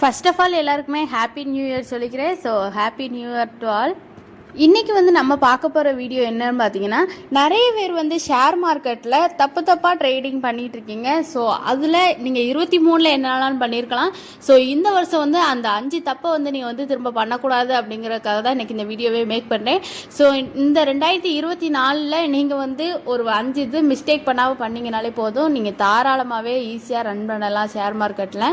First of all எல்லாருக்குமே happy new year சொல்லிக்கிறேன். So happy new year to all இன்றைக்கி வந்து நம்ம பார்க்க போகிற வீடியோ என்னன்னு பார்த்தீங்கன்னா நிறைய பேர் வந்து ஷேர் மார்க்கெட்டில் தப்பு தப்பாக ட்ரேடிங் பண்ணிகிட்ருக்கீங்க இருக்கீங்க. ஸோ அதில் நீங்கள் இருபத்தி மூணில் என்னெல்லாம் பண்ணியிருக்கலாம் ஸோ இந்த வருஷம் வந்து அந்த அஞ்சு தப்பை வந்து நீங்கள் வந்து திரும்ப பண்ணக்கூடாது அப்படிங்கிறதுக்காக தான் இன்றைக்கி இந்த வீடியோவே மேக் பண்ணேன் ஸோ இந்த ரெண்டாயிரத்தி இருபத்தி நாலில் நீங்கள் வந்து ஒரு அஞ்சு இது மிஸ்டேக் பண்ணாமல் பண்ணிங்கனாலே போதும். நீங்கள் தாராளமாகவே ஈஸியாக ரன் பண்ணலாம் ஷேர் மார்க்கெட்டில்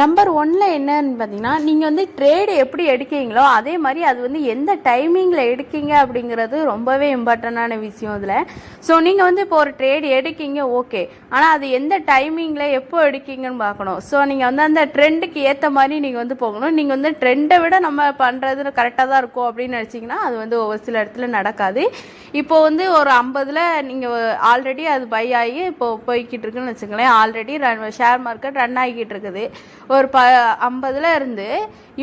நம்பர் ஒன்ல என்னன்னு பார்த்தீங்கன்னா நீங்கள் வந்து ட்ரேடு எப்படி எடுக்கீங்களோ அதே மாதிரி அது வந்து எந்த டைமிங்கில் எடுக்கீங்க அப்படிங்கிறது ரொம்பவே இம்பார்ட்டண்டான விஷயம் இதில். ஸோ நீங்கள் வந்து இப்போ ஒரு ட்ரேடு எடுக்கீங்க ஓகே ஆனால் அது எந்த டைமிங்கில் எப்போ எடுக்கீங்கன்னு பார்க்கணும். ஸோ நீங்கள் வந்து அந்த ட்ரெண்டுக்கு ஏற்ற மாதிரி நீங்கள் வந்து போகணும். நீங்கள் வந்து ட்ரெண்டை விட நம்ம பண்ணுறது கரெக்டாக தான் இருக்கும் அப்படின்னு நினச்சிங்கன்னா அது வந்து ஒரு சில இடத்துல நடக்காது. இப்போ வந்து ஒரு ஐம்பதில் நீங்கள் ஆல்ரெடி அது பை ஆகி இப்போ போய்கிட்டு இருக்குன்னு வச்சுங்களேன் already run share market run ஆகிக்கிட்டு இருக்குது. ஒரு ப ஐம்பதுல இருந்து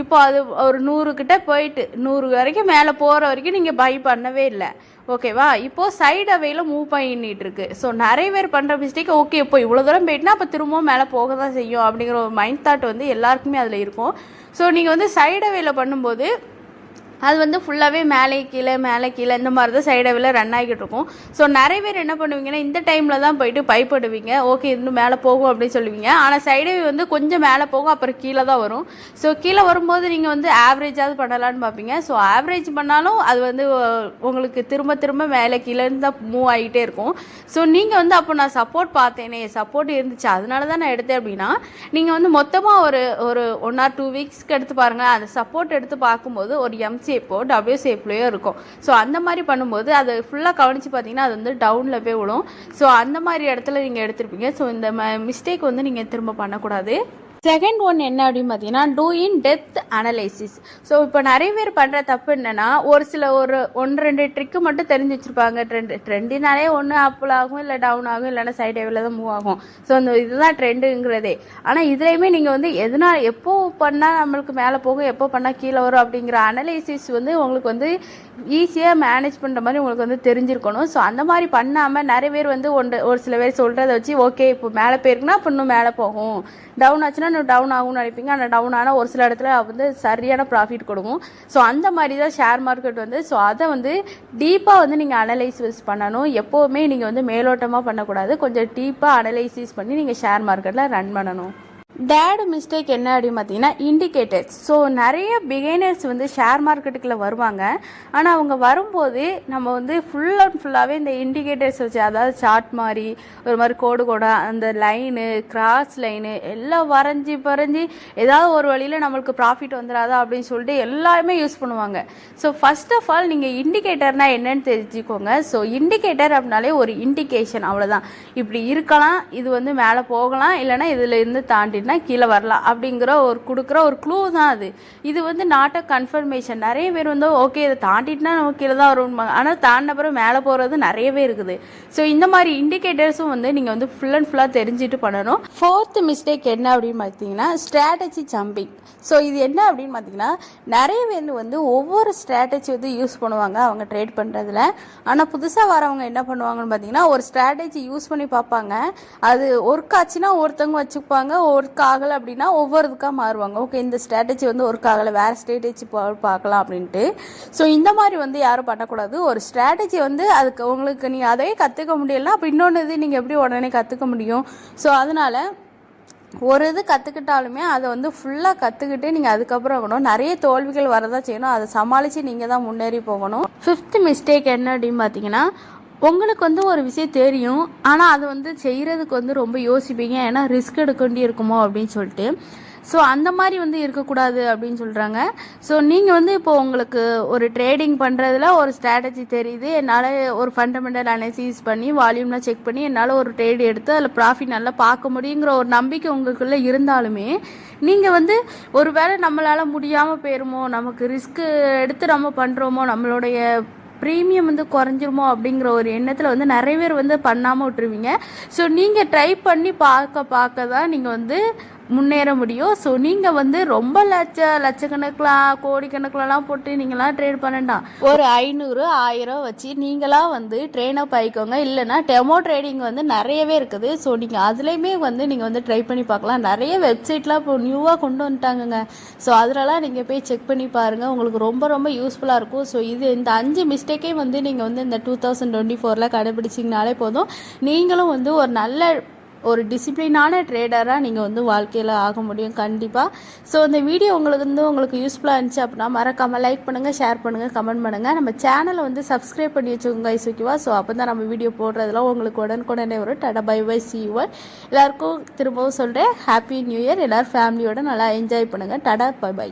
இப்போ அது ஒரு நூறு போயிட்டு நூறு வரைக்கும் மேலே போகிற வரைக்கும் நீங்கள் பை பண்ணவே இல்லை. ஓகேவா இப்போது சைடு அவையில் மூவ் பண்ணிட்டு இருக்கு. ஸோ நிறைய பேர் பண்ணுற மிஸ்டேக் ஓகே இப்போ இவ்வளோ தூரம் போயிட்டுனா அப்போ திரும்பவும் மேலே போக தான் செய்யும் அப்படிங்கிற ஒரு மைண்ட் தாட் வந்து எல்லாருக்குமே அதில் இருக்கும். ஸோ நீங்கள் வந்து சைடு அவையில் பண்ணும்போது அது வந்து ஃபுல்லாகவே மேலே கீழே மேலே கீழே இந்த மாதிரி தான் சைடவில் ரன் ஆகிட்டு இருக்கும். ஸோ நிறைய பேர் என்ன பண்ணுவீங்கன்னா இந்த டைமில் தான் போயிட்டு பயப்படுவீங்க. ஓகே இன்னும் மேலே போகும் அப்படின்னு சொல்லுவீங்க. ஆனால் சைடவே வந்து கொஞ்சம் மேலே போகும் அப்புறம் கீழே தான் வரும். ஸோ கீழே வரும்போது நீங்கள் வந்து ஆவரேஜாவது பண்ணலான்னு பார்ப்பீங்க. ஸோ ஆவரேஜ் பண்ணாலும் அது வந்து உங்களுக்கு திரும்ப திரும்ப மேலே கீழேருந்து தான் மூவ் ஆகிட்டே இருக்கும். ஸோ நீங்கள் வந்து அப்போ நான் சப்போர்ட் பார்த்தேனே சப்போர்ட் இருந்துச்சு அதனால தான் நான் எடுத்தேன் அப்படின்னா நீங்கள் வந்து மொத்தமாக ஒரு ஒரு ஒன் ஆர் டூ வீக்ஸ்க்கு எடுத்து பாருங்கள் அந்த சப்போர்ட் எடுத்து பார்க்கும்போது ஒரு எம் ஷேப்போ டபிள்யூ ஷேப்லேயோ இருக்கும். ஸோ அந்த மாதிரி பண்ணும்போது அதை ஃபுல்லாக கவனித்து பார்த்தீங்கன்னா அது வந்து டவுனில் போய் விடும் ஸோ அந்த மாதிரி இடத்துல நீங்கள் எடுத்துருப்பீங்க. ஸோ இந்த மிஸ்டேக் வந்து நீங்கள் திரும்ப பண்ணக்கூடாது. செகண்ட் ஒன் என்ன அப்படின்னு பார்த்தீங்கன்னா do in depth analysis so இப்போ நிறைய பேர் பண்ணுற தப்பு என்னென்னா ஒரு சில ஒரு ஒன்று ரெண்டு ட்ரிக்கு மட்டும் தெரிஞ்சு வச்சுருப்பாங்க. ட்ரெண்ட் ட்ரெண்டினாலே ஒன்று அப்பில் ஆகும் இல்லை டவுன் ஆகும் இல்லைன்னா சைட் ஏவில் தான் மூவ் ஆகும். ஸோ அந்த இதுதான் ட்ரெண்டுங்கிறதே ஆனால் இதுலேயுமே நீங்கள் வந்து எதனால் எப்போ பண்ணால் நம்மளுக்கு மேலே போகும் எப்போ பண்ணால் கீழே வரும் அப்படிங்கிற அனலைசிஸ் வந்து உங்களுக்கு வந்து ஈஸியாக மேனேஜ் பண்ணுற மாதிரி உங்களுக்கு வந்து தெரிஞ்சிருக்கணும். ஸோ அந்த மாதிரி பண்ணாமல் நிறைய பேர் வந்து ஒன்று ஒரு சில பேர் சொல்கிறத வச்சு ஓகே இப்போ மேலே போயிருக்குன்னா இப்போ இன்னும் மேலே போகும். டவுன் ஆச்சுன்னா இன்னும் டவுன் ஆகும்னு நினைப்பீங்க. ஆனால் டவுன் ஆனால் ஒரு சில இடத்துல வந்து சரியான ப்ராஃபிட் கொடுக்கும். ஸோ அந்த மாதிரி தான் ஷேர் மார்க்கெட் வந்து. ஸோ அதை வந்து டீப்பாக வந்து நீங்கள் அனலைசிஸ் பண்ணணும். எப்போவுமே நீங்கள் வந்து மேலோட்டமாக பண்ணக்கூடாது. கொஞ்சம் டீப்பாக அனலைசிஸ் பண்ணி நீங்கள் ஷேர் மார்க்கெட்டில் ரன் பண்ணணும். டேடு மிஸ்டேக் என்ன அப்படின்னு பார்த்தீங்கன்னா இண்டிகேட்டர்ஸ் ஸோ நிறைய பிகைனர்ஸ் வந்து ஷேர் மார்க்கெட்டுக்குள்ளே வருவாங்க. ஆனால் அவங்க வரும்போது நம்ம வந்து ஃபுல் அண்ட் ஃபுல்லாகவே இந்த இண்டிகேட்டர்ஸ் வச்சு அதாவது சார்ட் மாதிரி ஒரு மாதிரி கோடு கோடா அந்த லைனு கிராஸ் லைனு எல்லாம் வரைஞ்சி வரைஞ்சி ஏதாவது ஒரு வழியில் நம்மளுக்கு ப்ராஃபிட் வந்துடாதா அப்படின்னு சொல்லிட்டு எல்லாருமே யூஸ் பண்ணுவாங்க. ஸோ ஃபஸ்ட் ஆஃப் ஆல் நீங்கள் இண்டிகேட்டர்னால் என்னன்னு தெரிஞ்சுக்கோங்க. ஸோ இண்டிகேட்டர் அப்படின்னாலே ஒரு இண்டிகேஷன் அவ்வளோதான் இப்படி இருக்கலாம் இது வந்து மேலே போகலாம் இல்லைன்னா இதில் இருந்து தாண்டினா கீழே வரலாம் அப்படிங்கிற ஒரு கொடுக்குற ஒரு க்ளூ தான் அது. இது வந்து நாட் அ கன்ஃபர்மேஷன் நிறைய பேர் வந்து ஓகே இதை தாண்டிட்டுனா நம்ம கீழே தான் வரும் ஆனால் தாண்டின பிறகு மேலே போகிறது நிறையவே இருக்குது. ஸோ இந்த மாதிரி இண்டிகேட்டர்ஸும் வந்து நீங்கள் வந்து ஃபுல் அண்ட் ஃபுல்லாக தெரிஞ்சுட்டு பண்ணணும். ஃபோர்த் மிஸ்டேக் என்ன அப்படின்னு பார்த்தீங்கன்னா ஸ்ட்ராட்டஜி ஜம்பிங் ஸோ இது என்ன அப்படின்னு பார்த்தீங்கன்னா நிறைய பேர் வந்து ஒவ்வொரு ஸ்ட்ராட்டஜி வந்து யூஸ் பண்ணுவாங்க அவங்க ட்ரேட் பண்ணுறதுல ஆனால் புதுசாக வரவங்க என்ன பண்ணுவாங்கன்னு பார்த்தீங்கன்னா ஒரு ஸ்ட்ராட்டஜி யூஸ் பண்ணி பார்ப்பாங்க. அது ஒர்க் ஆச்சுன்னா ஒருத்தவங்க வச்சுப்பாங்க ஒரு ஒர்க் ஆகலை அப்படின்னா ஒவ்வொருத்துக்காக மாறுவாங்க. ஓகே இந்த ஸ்ட்ராட்டஜி வந்து ஒர்க் ஆகலை வேறு ஸ்ட்ராட்டஜி பார்க்கலாம் அப்படின்ட்டு. ஸோ இந்த மாதிரி வந்து யாரும் பண்ணக்கூடாது. ஒரு ஸ்ட்ராட்டஜி வந்து அதுக்கு உங்களுக்கு நீங்கள் அதையே கற்றுக்க முடியலை அப்போ இன்னொன்று இது நீங்கள் எப்படி உடனே கற்றுக்க முடியும்? ஸோ அதனால் ஒரு இது கற்றுக்கிட்டாலுமே அதை வந்து ஃபுல்லாக கற்றுக்கிட்டு நீங்கள் அதுக்கப்புறம் இருக்கணும் நிறைய தோல்விகள் வரதான் செய்யணும். அதை சமாளித்து நீங்கள் தான் முன்னேறி போகணும். ஃபிஃப்த் மிஸ்டேக் என்ன அப்படின்னு பார்த்தீங்கன்னா உங்களுக்கு வந்து ஒரு விஷயம் தெரியும். ஆனால் அது வந்து செய்கிறதுக்கு வந்து ரொம்ப யோசிப்பீங்க. ஏன்னா ரிஸ்க் எடுக்க வேண்டி இருக்குமோ அப்படின்னு சொல்லிட்டு. ஸோ அந்த மாதிரி வந்து இருக்கக்கூடாது அப்படின்னு சொல்கிறாங்க ஸோ நீங்கள் வந்து இப்போ உங்களுக்கு ஒரு ட்ரேடிங் பண்ணுறதுல ஒரு ஸ்ட்ராட்டஜி தெரியுது. என்னால் ஒரு ஃபண்டமெண்டல் அனாலிசிஸ் பண்ணி வால்யூம்லாம் செக் பண்ணி என்னால் ஒரு ட்ரேடு எடுத்து அதில் ப்ராஃபிட் நல்லா பார்க்க முடியுங்கிற ஒரு நம்பிக்கை உங்களுக்குள்ளே இருந்தாலுமே நீங்கள் வந்து ஒருவேளை நம்மளால் முடியாமல் போயிருமோ நமக்கு ரிஸ்க்கு எடுத்து நம்ம பண்ணுறோமோ நம்மளுடைய ப்ரீமியம் வந்து குறைஞ்சிருமோ அப்படிங்கிற ஒரு எண்ணத்தில் வந்து நிறைய பேர் வந்து பண்ணாமல் விட்டுருவீங்க. ஸோ நீங்கள் ட்ரை பண்ணி பார்க்க பார்க்க தான் நீங்கள் வந்து முன்னேற முடியும். ஸோ நீங்கள் வந்து ரொம்ப லட்ச லட்சக்கணக்கில் கோடிக்கணக்கிலலாம் போட்டு நீங்களாம் ட்ரேட் பண்ணண்டாம் ஒரு ஐநூறு ஆயிரம் வச்சு நீங்களாக வந்து ட்ரெயின் அப் ஆகிக்கோங்க இல்லைன்னா டெமோ ட்ரேடிங் வந்து நிறையவே இருக்குது. ஸோ நீங்கள் அதுலேயுமே வந்து நீங்கள் வந்து ட்ரை பண்ணி பார்க்கலாம். நிறைய வெப்சைட்லாம் இப்போ நியூவாக கொண்டு வந்துட்டாங்கங்க. ஸோ அதிலலாம் நீங்கள் போய் செக் பண்ணி பாருங்கள் உங்களுக்கு ரொம்ப ரொம்ப யூஸ்ஃபுல்லாக இருக்கும். ஸோ இது இந்த அஞ்சு மிஸ்டேக்கே வந்து நீங்கள் வந்து இந்த டூ தௌசண்ட் டுவெண்ட்டி ஃபோரில் கடைபிடிச்சிங்கனாலே போதும். நீங்களும் வந்து ஒரு நல்ல ஒரு டிசிப்ளினான ட்ரேடராக நீங்கள் வந்து வாழ்க்கையில் ஆக முடியும் கண்டிப்பாக ஸோ இந்த வீடியோ உங்களுக்கு வந்து உங்களுக்கு யூஸ்ஃபுல்லாக இருந்துச்சு அப்படின்னா மறக்காமல் லைக் பண்ணுங்கள் ஷேர் பண்ணுங்கள் கமெண்ட் பண்ணுங்கள் நம்ம சேனலை வந்து சப்ஸ்கிரைப் பண்ணி வச்சுக்கோங்க ஐசுக்கிவா ஸோ அப்போ தான் நம்ம வீடியோ போடுறதுலாம் உங்களுக்கு உடனுக்குடனே வரும். டடா பை பை சி யூ எல்லாருக்கும் திரும்பவும் சொல்கிறேன் ஹாப்பி நியூ இயர் எல்லோரும் ஃபேமிலியோட நல்லா என்ஜாய் பண்ணுங்கள் டடா பை பை